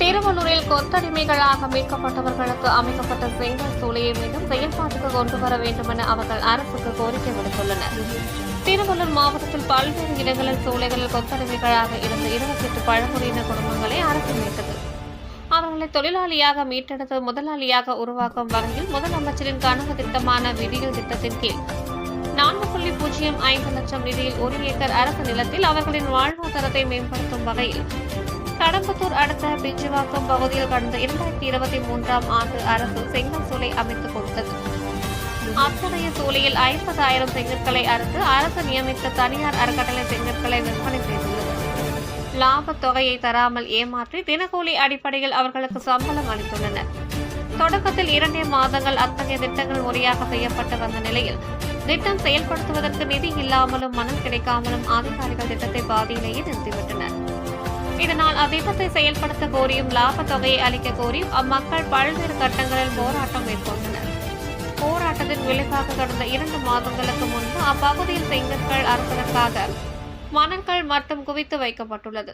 திருவள்ளூரில் கொத்தடிமைகளாக மீட்கப்பட்டவர்களுக்கு அமைக்கப்பட்ட செங்கல் சூளையை மீண்டும் செயல்பாட்டுக்கு கொண்டு வர வேண்டும் என அவர்கள் அரசுக்கு கோரிக்கை விடுத்துள்ளனர். திருவள்ளூர் மாவட்டத்தில் பல்வேறு இடங்களில் சூளைகளில் கொத்தடிமைகளாக இருந்த இருபத்தி எட்டு பழங்குடியின குடும்பங்களை அரசு மீட்டது. அவர்களை தொழிலாளியாக மீட்டெடுத்து முதலாளியாக உருவாக்கும் வகையில் முதலமைச்சரின் கனவு திட்டமான விடியல் திட்டத்தின் கீழ் நான்கு புள்ளி பூஜ்ஜியம் ஐந்து லட்சம் நிதியில் ஒரு ஏக்கர் அரசு நிலத்தில் அவர்களின் வாழ்வாதாரத்தை மேம்படுத்தும் வகையில் கடம்பத்தூர் அடுத்த பிஞ்சுவாக்கம் பகுதியில் கடந்த இரண்டாயிரத்தி இருபத்தி மூன்றாம் ஆண்டு அரசு செங்கல் சூளை அமைத்துக் கொடுத்தது. அத்தகைய சூளையில் ஐம்பதாயிரம் செங்கற்களை அறுத்து அரசு நியமித்த தனியார் அறக்கட்டளை செங்கற்களை விற்பனை செய்துள்ளது. லாபத் தொகையை தராமல் ஏமாற்றி தினக்கூலி அடிப்படையில் அவர்களுக்கு சம்பளம் அளித்துள்ளனர். தொடக்கத்தில் இரண்டே மாதங்கள் அத்தகைய திட்டங்கள் முறையாக செய்யப்பட்டு வந்த நிலையில் திட்டம் செயல்படுத்துவதற்கு நிதி இல்லாமலும் மனம் கிடைக்காமலும் அதிகாரிகள் திட்டத்தை பாதியிலேயே நிறுத்திவிட்டனர். இதனால் அத்திட்டத்தை செயல்படுத்த கோரியும் லாபத்தொகையை அளிக்க கோரியும் அம்மக்கள் பல்வேறு கட்டங்களில் போராட்டம் மேற்கொண்டனர். போராட்டத்தின் விளைவாக கடந்த இரண்டு மாதங்களுக்கு முன்பு அப்பகுதியில் செங்கற்கள் அறுப்பதற்காக மணல்கள் மட்டும் குவித்து வைக்கப்பட்டுள்ளது.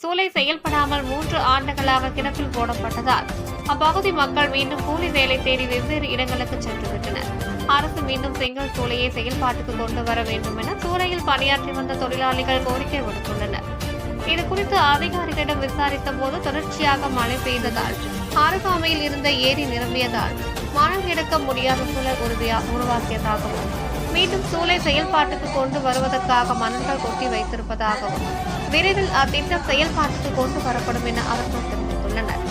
சூளை செயல்படாமல் மூன்று ஆண்டுகளாக கிடப்பில் போடப்பட்டதால் அப்பகுதி மக்கள் மீண்டும் கூலி வேலை தேடி வெவ்வேறு இடங்களுக்கு சென்று விட்டனர் அரசு மீண்டும் செங்கல் சூளையை செயல்பாட்டுக்கு கொண்டு வர வேண்டும் என சூளையில் பணியாற்றி வந்த தொழிலாளிகள் கோரிக்கை விடுத்துள்ளனர். இது குறித்து அதிகாரிகளிடம் விசாரித்த போது தொடர்ச்சியாக மழை பெய்ததால் அருகாமையில் இருந்த ஏரி நிரம்பியதால் மணல் எடுக்க முடியாத சூழல் உறுதியா உருவாக்கியதாகவும் மீண்டும் சூளை செயல்பாட்டுக்கு கொண்டு வருவதற்காக மணல்கள் கொட்டி வைத்திருப்பதாகவும் விரைவில் அத்திட்டம் செயல்பாட்டுக்கு கொண்டு வரப்படும் என அவர்கள் தெரிவித்துள்ளனர்.